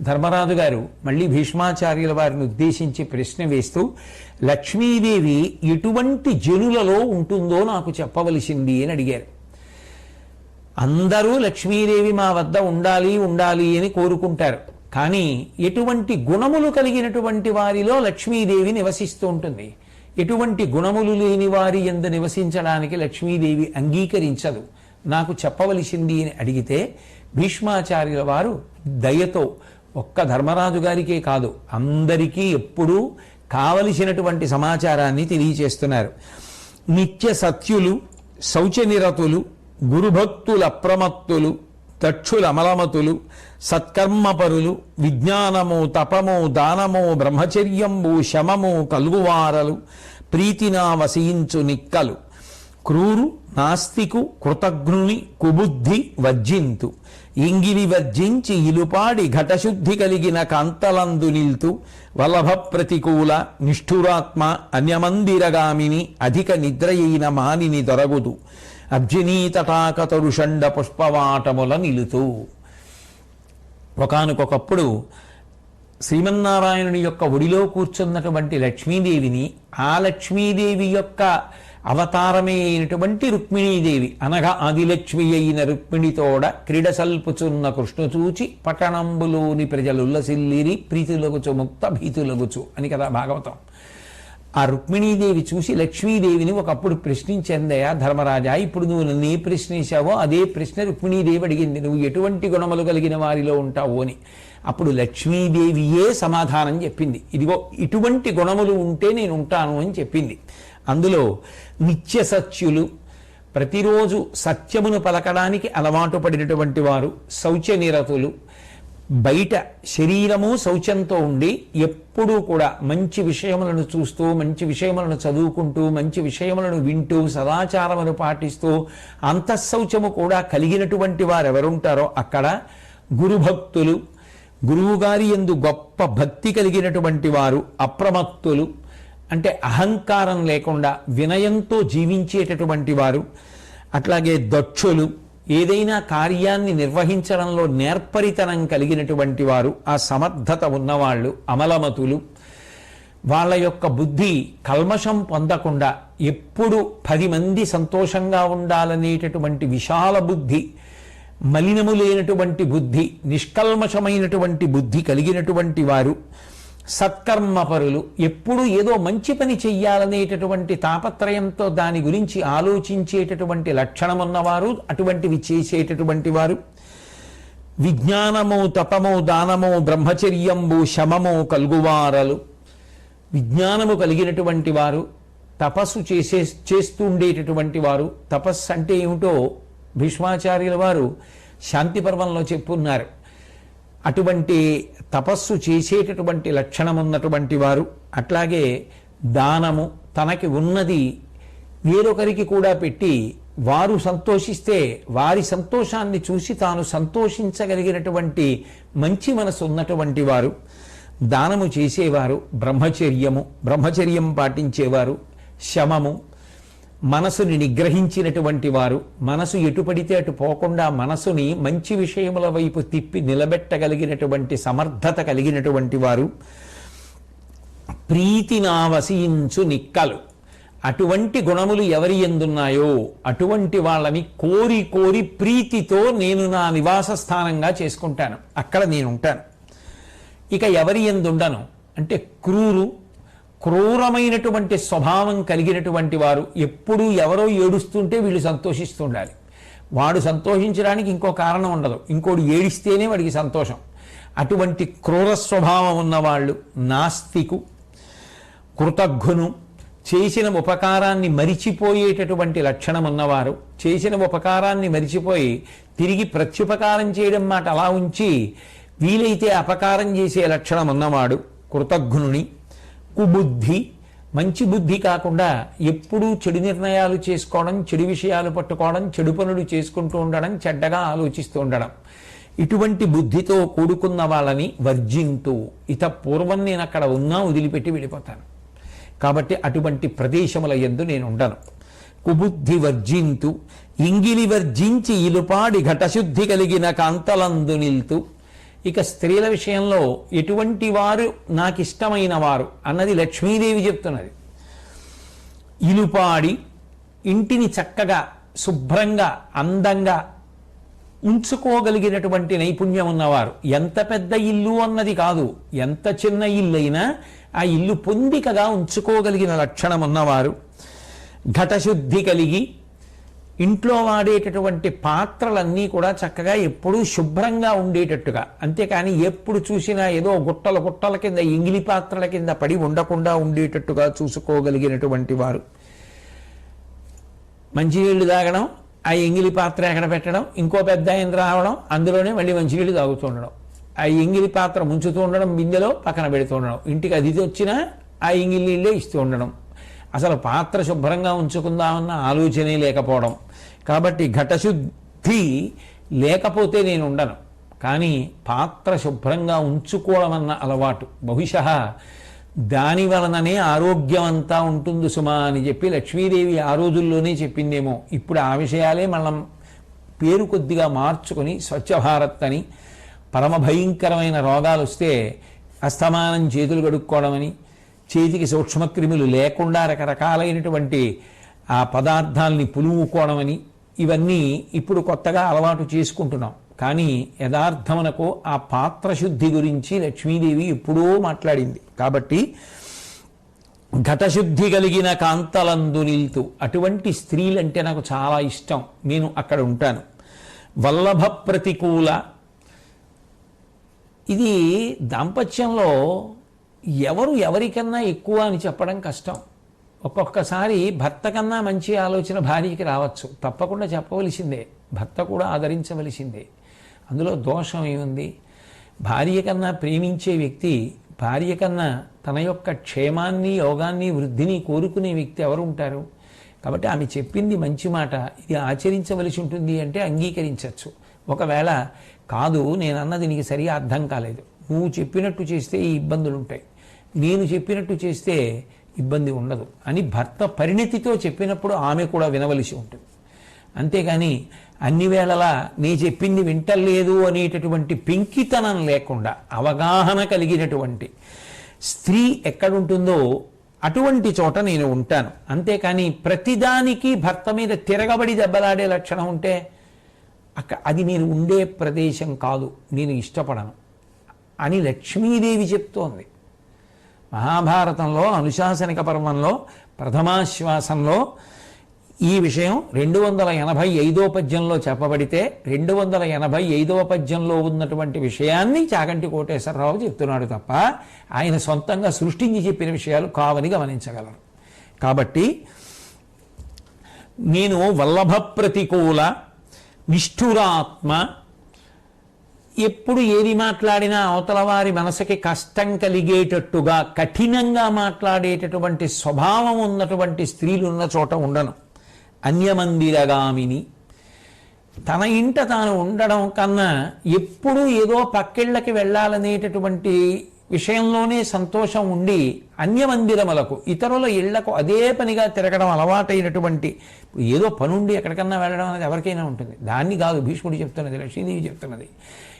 ధర్మరాజు గారు మళ్ళీ భీష్మాచార్యుల వారిని ఉద్దేశించి ప్రశ్న వేస్తూ లక్ష్మీదేవి ఎటువంటి జనులలో ఉంటుందో నాకు చెప్పవలసింది అని అడిగారు. అందరూ లక్ష్మీదేవి మా వద్ద ఉండాలి ఉండాలి అని కోరుకుంటారు. కానీ ఎటువంటి గుణములు కలిగినటువంటి వారిలో లక్ష్మీదేవి నివసిస్తూ ఉంటుంది. ఎటువంటి గుణములు లేని వారి ఎందు నివసించడానికి లక్ష్మీదేవి అంగీకరించదు. నాకు చెప్పవలసింది అని అడిగితే భీష్మాచార్యుల వారు దయతో ఒక్క ధర్మరాజు గారికే కాదు అందరికీ ఎప్పుడూ కావలసినటువంటి సమాచారాన్ని తెలియచేస్తున్నారు. నిత్య సత్యులు శౌచనిరతులు గురుభక్తుల అప్రమత్తులు దక్షుల అమలమతులు సత్కర్మపరులు విజ్ఞానము తపము దానము బ్రహ్మచర్యంబు శమము కలుగువారలు ప్రీతినా వసించు నిక్కలు క్రూరు నాస్తికు కృతజ్ఞుని కుబుద్ధి వర్జింతు. ఇంగిని వర్జించి ఇలుపాడి ఘటశుద్ధి కలిగిన కాంతలందు నిల్తు వల్లభ ప్రతికూల నిష్ఠురాత్మ అన్యమందిరగామిని అధిక నిద్రయైన మానిని దొరగుదు. అబ్జినీతటాకతరుషండ పుష్పవాటముల నిలుతూ. ఒకనకొకప్పుడు శ్రీమన్నారాయణుని యొక్క ఒడిలో కూర్చున్నటువంటి లక్ష్మీదేవిని ఆ లక్ష్మీదేవి యొక్క అవతారమే అయినటువంటి రుక్మిణీదేవి. అనగా ఆదిలక్ష్మి అయిన రుక్మిణితోడ క్రీడసల్పుచున్న కృష్ణ చూచి పట్టణంబులోని ప్రజలుల్లసిల్లిరి ప్రీతులగుచు ముక్త భీతులగుచు అని కదా భాగవతం. ఆ రుక్మిణీదేవి చూసి లక్ష్మీదేవిని ఒకప్పుడు ప్రశ్నించిందయా ధర్మరాజా ఇప్పుడు నువ్వు నన్ను ఏ ప్రశ్నించావో అదే ప్రశ్న రుక్మిణీదేవి అడిగింది. నువ్వు ఎటువంటి గుణములు కలిగిన వారిలో ఉంటావు అని. అప్పుడు లక్ష్మీదేవియే సమాధానం చెప్పింది. ఇదిగో ఇటువంటి గుణములు ఉంటే నేను ఉంటాను అని చెప్పింది. అందులో నిత్య సత్యులు ప్రతిరోజు సత్యమును పలకడానికి అలవాటు పడినటువంటి వారు శౌచనిరతులు బయట శరీరము శౌచంతో ఉండి ఎప్పుడూ కూడా మంచి విషయములను చూస్తూ మంచి విషయములను చదువుకుంటూ మంచి విషయములను వింటూ సదాచారమును పాటిస్తూ అంతఃశౌచము కూడా కలిగినటువంటి వారు ఎవరుంటారో అక్కడ గురుభక్తులు. గురువుగారి ఎందు గొప్ప భక్తి కలిగినటువంటి వారు అప్రమత్తులు. అంటే అహంకారం లేకుండా వినయంతో జీవించేటటువంటి వారు అట్లాగే దక్షులు ఏదైనా కార్యాన్ని నిర్వహించడంలో నేర్పరితనం కలిగినటువంటి వారు ఆ సమర్థత ఉన్నవాళ్ళు అమలమతులు వాళ్ళ యొక్క బుద్ధి కల్మషం పొందకుండా ఎప్పుడు పది మంది సంతోషంగా ఉండాలనేటటువంటి విశాల బుద్ధి మలినము లేనటువంటి బుద్ధి నిష్కల్మషమైనటువంటి బుద్ధి కలిగినటువంటి వారు సత్కర్మపరులు ఎప్పుడు ఏదో మంచి పని చెయ్యాలనేటటువంటి తాపత్రయంతో దాని గురించి ఆలోచించేటటువంటి లక్షణం ఉన్నవారు అటువంటివి చేసేటటువంటి వారు. విజ్ఞానము తపము దానము బ్రహ్మచర్యంబు శమము కలుగువారలు. విజ్ఞానము కలిగినటువంటి వారు తపస్సు చేసే చేస్తూ ఉండేటటువంటి వారు తపస్సు అంటే ఏమిటో భీష్మాచార్యుల వారు శాంతి పర్వంలో చెప్పున్నారు. అటువంటి తపస్సు చేసేటటువంటి లక్షణం ఉన్నటువంటి వారు అట్లాగే దానము తనకి ఉన్నది వేరొకరికి కూడా పెట్టి వారు సంతోషిస్తే వారి సంతోషాన్ని చూసి తాను సంతోషించగలిగినటువంటి మంచి మనసు ఉన్నటువంటి వారు దానము చేసేవారు బ్రహ్మచర్యము బ్రహ్మచర్యం పాటించేవారు శమము మనసుని నిగ్రహించినటువంటి వారు మనసు ఎటుపడితే అటు పోకుండా మనసుని మంచి విషయముల వైపు తిప్పి నిలబెట్టగలిగినటువంటి సమర్థత కలిగినటువంటి వారు ప్రీతి నావసించు నిక్కలు. అటువంటి గుణములు ఎవరి ఎందున్నాయో అటువంటి వాళ్ళని కోరి కోరి ప్రీతితో నేను నా నివాస స్థానంగా చేసుకుంటాను. అక్కడ నేను ఉంటాను ఇక ఎవరి ఎందుండను? అంటే క్రూరు క్రూరమైనటువంటి స్వభావం కలిగినటువంటి వారు ఎప్పుడూ ఎవరో ఏడుస్తుంటే వీళ్ళు సంతోషిస్తుండాలి. వాడు సంతోషించడానికి ఇంకో కారణం ఉండదు. ఇంకోటి ఏడిస్తేనే వాడికి సంతోషం. అటువంటి క్రూర స్వభావం ఉన్నవాళ్ళు నాస్తికు కృతజ్ఞును చేసిన ఉపకారాన్ని మరిచిపోయేటటువంటి లక్షణం ఉన్నవారు చేసిన ఉపకారాన్ని మరిచిపోయి తిరిగి ప్రత్యుపకారం చేయడం మాట అలా ఉంచి వీలైతే అపకారం చేసే లక్షణం ఉన్నవాడు కృతజ్ఞుని కుబుద్ధి మంచి బుద్ధి కాకుండా ఎప్పుడూ చెడు నిర్ణయాలు చేసుకోవడం చెడు విషయాలు పట్టుకోవడం చెడు పనులు చేసుకుంటూ ఉండడం చెడ్డగా ఆలోచిస్తూ ఉండడం. ఇటువంటి బుద్ధితో కూడుకున్న వాళ్ళని వర్జింతూ ఇత పూర్వం నేను అక్కడ ఉన్నా వదిలిపెట్టి వెళ్ళిపోతాను. కాబట్టి అటువంటి ప్రదేశముల ఎందు నేను ఉండను. కుబుద్ధి వర్జింతు ఇంగిలి వర్జించి ఇలుపాడి ఘటశుద్ధి కలిగిన కాంతలందు నిల్తూ ఇక స్త్రీల విషయంలో ఎటువంటి వారు నాకు ఇష్టమైన వారు అన్నది లక్ష్మీదేవి చెప్తున్నది. ఇలుపాడి ఇంటిని చక్కగా శుభ్రంగా అందంగా ఉంచుకోగలిగినటువంటి నైపుణ్యం ఉన్నవారు. ఎంత పెద్ద ఇల్లు అన్నది కాదు. ఎంత చిన్న ఇల్లు అయినా ఆ ఇల్లు పొందికగా ఉంచుకోగలిగిన లక్షణం ఉన్నవారు. ఘటశుద్ధి కలిగి ఇంట్లో వాడేటటువంటి పాత్రలన్నీ కూడా చక్కగా ఎప్పుడూ శుభ్రంగా ఉండేటట్టుగా. అంతేకాని ఎప్పుడు చూసినా ఏదో గుట్టల గుట్టల కింద ఇంగిలి పాత్రల కింద పడి ఉండకుండా ఉండేటట్టుగా చూసుకోగలిగినటువంటి వారు. మంచినీళ్ళు తాగడం ఆ ఎంగిలి పాత్ర ఎక్కడ పెట్టడం ఇంకో పెద్ద ఆయన రావడం అందులోనే మళ్ళీ మంచినీళ్ళు తాగుతూ ఉండడం. ఆ ఎంగిలి పాత్ర ముంచుతూ ఉండడం బిందెలో పక్కన పెడుతూ ఉండడం. ఇంటికి అతిథి వచ్చినా ఆ ఎంగిలి నీళ్ళే ఇస్తూ ఉండడం. అసలు పాత్ర శుభ్రంగా ఉంచుకుందామన్న ఆలోచనే లేకపోవడం. కాబట్టి ఘటశుద్ధి లేకపోతే నేను ఉండను కానీ పాత్ర శుభ్రంగా ఉంచుకోవడమన్న అలవాటు. బహుశ దాని వలననే ఆరోగ్యం అంతా ఉంటుంది సుమా అని చెప్పి లక్ష్మీదేవి ఆ రోజుల్లోనే చెప్పిందేమో. ఇప్పుడు ఆ విషయాలే మనం పేరు కొద్దిగా మార్చుకొని స్వచ్ఛ భారత్ అని పరమ భయంకరమైన రోగాలు వస్తే అస్తమానం చేతులు కడుక్కోవడమని చేతికి సూక్ష్మక్రిములు లేకుండా రకరకాలైనటువంటి ఆ పదార్థాల్ని పులుముకోవడమని ఇవన్నీ ఇప్పుడు కొత్తగా అలవాటు చేసుకుంటున్నాం. కానీ యథార్థమునకు ఆ పాత్ర శుద్ధి గురించి లక్ష్మీదేవి ఎప్పుడో మాట్లాడింది. కాబట్టి ఘటశుద్ధి కలిగిన కాంతలందు నిల్తు. అటువంటి స్త్రీలంటే నాకు చాలా ఇష్టం. నేను అక్కడ ఉంటాను. వల్లభ ప్రతికూల. ఇది దాంపత్యంలో ఎవరు ఎవరికన్నా ఎక్కువ అని చెప్పడం కష్టం. ఒక్కొక్కసారి భర్త కన్నా మంచి ఆలోచన భార్యకి రావచ్చు. తప్పకుండా చెప్పవలసిందే. భర్త కూడా ఆదరించవలసిందే. అందులో దోషం ఏముంది? భార్య కన్నా ప్రేమించే వ్యక్తి భార్య కన్నా తన యొక్క క్షేమాన్ని యోగాన్ని వృద్ధిని కోరుకునే వ్యక్తి ఎవరు ఉంటారు కాబట్టి ఆమె చెప్పింది మంచి మాట. ఇది ఆచరించవలసి ఉంటుంది అంటే అంగీకరించవచ్చు. ఒకవేళ కాదు నేను అన్నది నీకు సరిగా అర్థం కాలేదు. నువ్వు చెప్పినట్టు చేస్తే ఈ ఇబ్బందులు ఉంటాయి నేను చెప్పినట్టు చేస్తే ఇబ్బంది ఉండదు. అని భర్త పరిణతితో చెప్పినప్పుడు ఆమె కూడా వినవలసి ఉంటుంది. అంతేగాని అన్ని వేళలా నీ చెప్పింది వింటలేదు అనేటటువంటి పెంకితనం లేకుండా అవగాహన కలిగినటువంటి స్త్రీ ఎక్కడుంటుందో అటువంటి చోట నేను ఉంటాను. అంతేకాని ప్రతిదానికి భర్త మీద తిరగబడి దెబ్బలాడే లక్షణం ఉంటే అక్క అది నేను ఉండే ప్రదేశం కాదు నేను ఇష్టపడను అని లక్ష్మీదేవి చెప్తోంది. మహాభారతంలో అనుశాసనిక పర్వంలో ప్రథమాశ్వాసంలో ఈ విషయం రెండు వందల ఎనభై ఐదో పద్యంలో చెప్పబడితే రెండు వందల ఎనభై ఐదవ పద్యంలో ఉన్నటువంటి విషయాన్ని చాగంటి కోటేశ్వరరావు చెప్తున్నాడు తప్ప ఆయన సొంతంగా సృష్టించి చెప్పిన విషయాలు కావని గమనించగలరు. కాబట్టి నేను వల్లభ ప్రతికూల నిష్ఠురాత్మ ఎప్పుడు ఏది మాట్లాడినా అవతల వారి మనసుకి కష్టం కలిగేటట్టుగా కఠినంగా మాట్లాడేటటువంటి స్వభావం ఉన్నటువంటి స్త్రీలు ఉన్న చోట ఉండను. అన్యమందిరగామిని. తన ఇంట తాను ఉండడం కన్నా ఎప్పుడూ ఏదో పక్కిళ్ళకి వెళ్ళాలనేటటువంటి విషయంలోనే సంతోషం ఉండి అన్యమందిరములకు ఇతరుల ఇళ్ళకు అదే పనిగా తిరగడం అలవాటైనటువంటి ఏదో పనుండి ఎక్కడికన్నా వెళ్ళడం అనేది ఎవరికైనా ఉంటుంది. దాన్ని కాదు భీష్ముడు చెప్తున్నది లక్ష్మీదేవి చెప్తున్నది.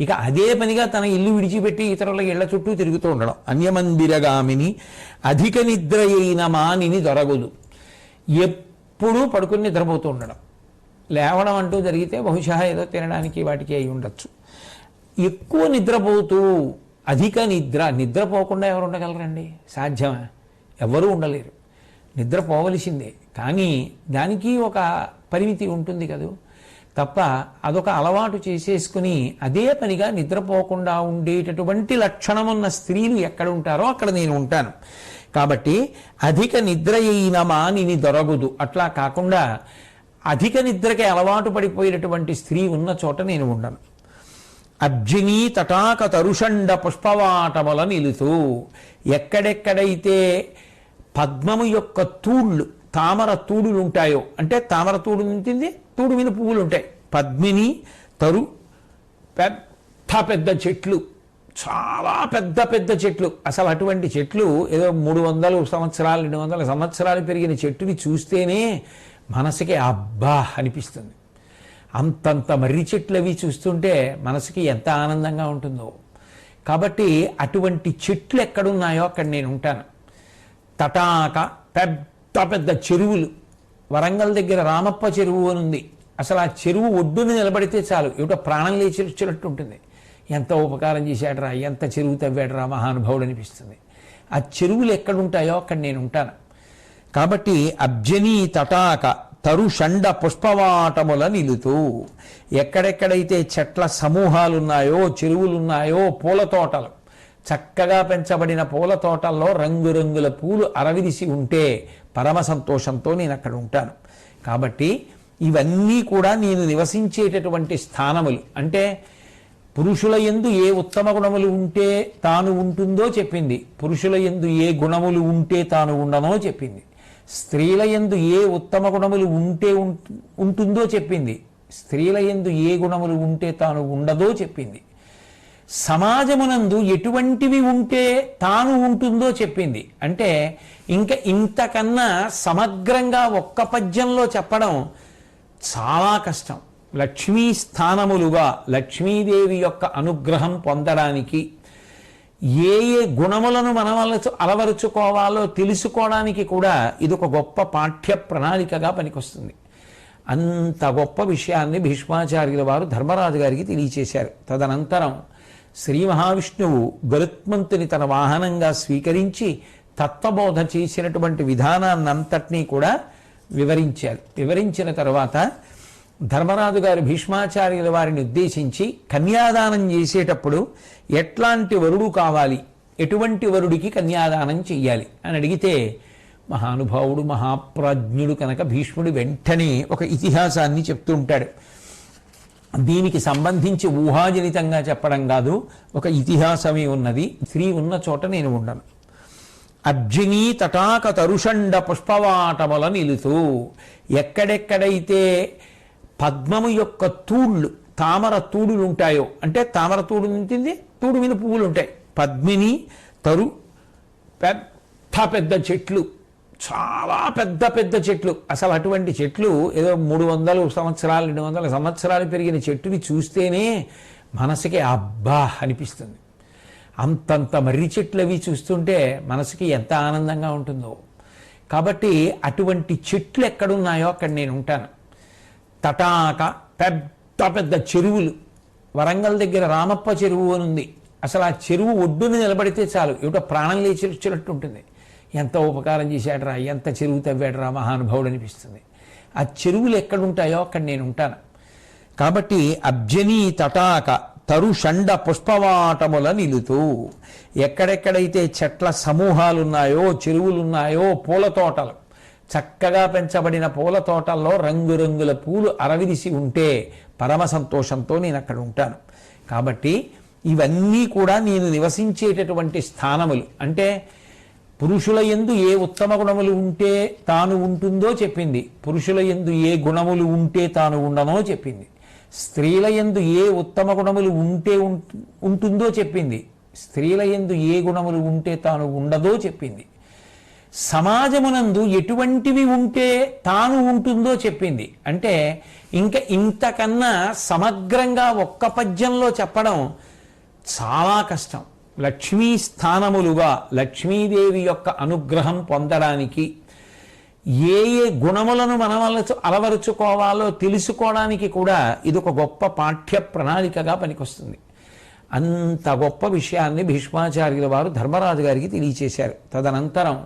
ఇక అదే పనిగా తన ఇల్లు విడిచిపెట్టి ఇతరుల ఇళ్ళ చుట్టూ తిరుగుతూ ఉండడం. అన్యమందిరగామిని అధిక నిద్ర అయిన మానిని దొరగదు. ఎప్పుడూ పడుకుని నిద్రపోతూ ఉండడం. లేవడం అంటూ జరిగితే బహుశా ఏదో తినడానికి వాటికి అయి ఉండొచ్చు. ఎక్కువ నిద్రపోతూ అధిక నిద్ర నిద్రపోకుండా ఎవరు ఉండగలరండి? సాధ్యమా? ఎవరూ ఉండలేరు. నిద్రపోవలసిందే కానీ దానికి ఒక పరిమితి ఉంటుంది కదా? తప్ప అదొక అలవాటు చేసేసుకుని అదే పనిగా నిద్రపోకుండా ఉండేటటువంటి లక్షణమున్న స్త్రీలు ఎక్కడ ఉంటారో అక్కడ నేను ఉంటాను. కాబట్టి అధిక నిద్ర అయిన మానిని దొరకదు. అట్లా కాకుండా అధిక నిద్రకి అలవాటు పడిపోయినటువంటి స్త్రీ ఉన్న చోట నేను ఉండను. అర్జునీ తటాక తరుషండ పుష్పవాటముల నిలుతూ ఎక్కడెక్కడైతే పద్మము యొక్క తూళ్ళు తామర తూడులు ఉంటాయో అంటే తామర తూడు ఉంటుంది తూడు మీద పువ్వులు ఉంటాయి. పద్మిని తరు పెద్ద పెద్ద చెట్లు చాలా పెద్ద పెద్ద చెట్లు. అసలు అటువంటి చెట్లు ఏదో మూడు వందలు సంవత్సరాలు రెండు వందల సంవత్సరాలు పెరిగిన చెట్టుని చూస్తేనే మనసుకి అబ్బా అనిపిస్తుంది. అంతంత మర్రి చెట్లు అవి చూస్తుంటే మనసుకి ఎంత ఆనందంగా ఉంటుందో. కాబట్టి అటువంటి చెట్లు ఎక్కడున్నాయో అక్కడ నేను ఉంటాను. తటాక పెద్ద పెద్ద చెరువులు. వరంగల్ దగ్గర రామప్ప చెరువు అని ఉంది. అసలు ఆ చెరువు ఒడ్డున నిలబడితే చాలు. ఏమిటో ప్రాణం లేచి ఉంటుంది. ఎంత ఉపకారం చేశాడరా ఎంత చెరువు తవ్వాడరా మహానుభావుడు అనిపిస్తుంది. ఆ చెరువులు ఎక్కడుంటాయో అక్కడ నేను ఉంటాను. కాబట్టి అబ్జనీ తటాక తరుషండ పుష్పవాటముల నిలుతూ ఎక్కడెక్కడైతే చెట్ల సమూహాలున్నాయో చెరువులున్నాయో పూల తోటలు చక్కగా పెంచబడిన పూల తోటల్లో రంగురంగుల పూలు అరవిరిసి ఉంటే పరమ సంతోషంతో నేను అక్కడ ఉంటాను. కాబట్టి ఇవన్నీ కూడా నేను నివసించేటటువంటి స్థానములు. అంటే పురుషుల ఎందు ఏ ఉత్తమ గుణములు ఉంటే తాను ఉంటుందో చెప్పింది. పురుషుల ఎందు ఏ గుణములు ఉంటే తాను ఉండనో చెప్పింది. స్త్రీల ఎందు ఏ ఉత్తమ గుణములు ఉంటే ఉంటుందో చెప్పింది. స్త్రీల ఎందు ఏ గుణములు ఉంటే తాను ఉండదో చెప్పింది. సమాజమునందు ఎటువంటివి ఉంటే తాను ఉంటుందో చెప్పింది. అంటే ఇంకా ఇంతకన్నా సమగ్రంగా ఒక్క పద్యంలో చెప్పడం చాలా కష్టం. లక్ష్మీ స్థానములుగా లక్ష్మీదేవి యొక్క అనుగ్రహం పొందడానికి ఏ ఏ గుణములను మనం అలవరుచుకోవాలో తెలుసుకోవడానికి కూడా ఇది ఒక గొప్ప పాఠ్య ప్రణాళికగా పనికొస్తుంది. అంత గొప్ప విషయాన్ని భీష్మాచార్యుల వారు ధర్మరాజు గారికి తెలియచేశారు. తదనంతరం శ్రీ మహావిష్ణువు గరుత్మంతుని తన వాహనంగా స్వీకరించి తత్వబోధ చేసినటువంటి విధానాన్నంతటినీ కూడా వివరించారు. వివరించిన తర్వాత ధర్మరాజు గారు భీష్మాచార్యుల వారిని ఉద్దేశించి కన్యాదానం చేసేటప్పుడు ఎట్లాంటి వరుడు కావాలి? ఎటువంటి వరుడికి కన్యాదానం చెయ్యాలి? అని అడిగితే మహానుభావుడు మహాప్రాజ్ఞుడు కనుక భీష్ముడు వెంటనే ఒక ఇతిహాసాన్ని చెప్తూ ఉంటాడు. దీనికి సంబంధించి ఊహాజనితంగా చెప్పడం కాదు ఒక ఇతిహాసమే ఉన్నది. స్త్రీ ఉన్న చోట నేను ఉండను. అర్జునీ తటాక తరుషండ పుష్పవాటముల నిలుతూ ఎక్కడెక్కడైతే పద్మము యొక్క తూళ్ళు తామర తూడులు ఉంటాయో అంటే తామర తూడు ఉంటుంది తూడు మీద పువ్వులు ఉంటాయి పద్మిని తరు పెద్ద పెద్ద చెట్లు చాలా పెద్ద పెద్ద చెట్లు. అసలు అటువంటి చెట్లు ఏదో మూడు వందలు సంవత్సరాలు రెండు వందల సంవత్సరాలు పెరిగిన చెట్టుని చూస్తేనే మనసుకి అబ్బా అనిపిస్తుంది. అంతంత మర్రి చెట్లు అవి చూస్తుంటే మనసుకి ఎంత ఆనందంగా ఉంటుందో. కాబట్టి అటువంటి చెట్లు ఎక్కడున్నాయో అక్కడ నేను ఉంటాను. తటాక పెద్ద పెద్ద చెరువులు. వరంగల్ దగ్గర రామప్ప చెరువు అని ఉంది. అసలు ఆ చెరువు ఒడ్డున నిలబడితే చాలు. ఏమిటో ప్రాణం లేచి వచ్చినట్టు ఉంటుంది. ఎంత ఉపకారం చేశాడరా ఎంత చెరువు తవ్వాడరా మహానుభావుడు అనిపిస్తుంది. ఆ చెరువులు ఎక్కడుంటాయో అక్కడ నేను ఉంటాను. కాబట్టి అబ్జనీ తటాక తరుషండ పుష్పవాటముల నిలుతూ ఎక్కడెక్కడైతే చెట్ల సమూహాలున్నాయో చెరువులున్నాయో పూల తోటలు చక్కగా పెంచబడిన పూల తోటల్లో రంగురంగుల పూలు అరవిరిసి ఉంటే పరమ సంతోషంతో నేను అక్కడ ఉంటాను. కాబట్టి ఇవన్నీ కూడా నేను నివసించేటటువంటి స్థానములు. అంటే పురుషుల ఎందు ఏ ఉత్తమ గుణములు ఉంటే తాను ఉంటుందో చెప్పింది. పురుషుల ఎందు ఏ గుణములు ఉంటే తాను ఉండనో చెప్పింది. స్త్రీల ఎందు ఏ ఉత్తమ గుణములు ఉంటే ఉంటుందో చెప్పింది. స్త్రీల ఎందు ఏ గుణములు ఉంటే తాను ఉండదో చెప్పింది. సమాజమునందు ఎటువంటివి ఉంటే తాను ఉంటుందో చెప్పింది. అంటే ఇంకా ఇంతకన్నా సమగ్రంగా ఒక్క పద్యంలో చెప్పడం చాలా కష్టం. లక్ష్మీ స్థానములుగా లక్ష్మీదేవి యొక్క అనుగ్రహం పొందడానికి ఏ ఏ గుణములను మనం అలవరుచుకోవాలో తెలుసుకోవడానికి కూడా ఇది ఒక గొప్ప పాఠ్య ప్రణాళికగా పనికొస్తుంది. అంత గొప్ప విషయాన్ని భీష్మాచార్యుల వారు ధర్మరాజు గారికి తెలియచేశారు. తదనంతరం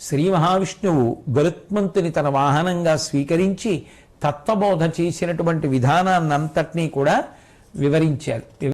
శ్రీ మహావిష్ణువు గరుత్మంతుని తన వాహనంగా స్వీకరించి తత్వబోధ చేసినటువంటి విధానాన్నంతటినీ కూడా వివరించారు.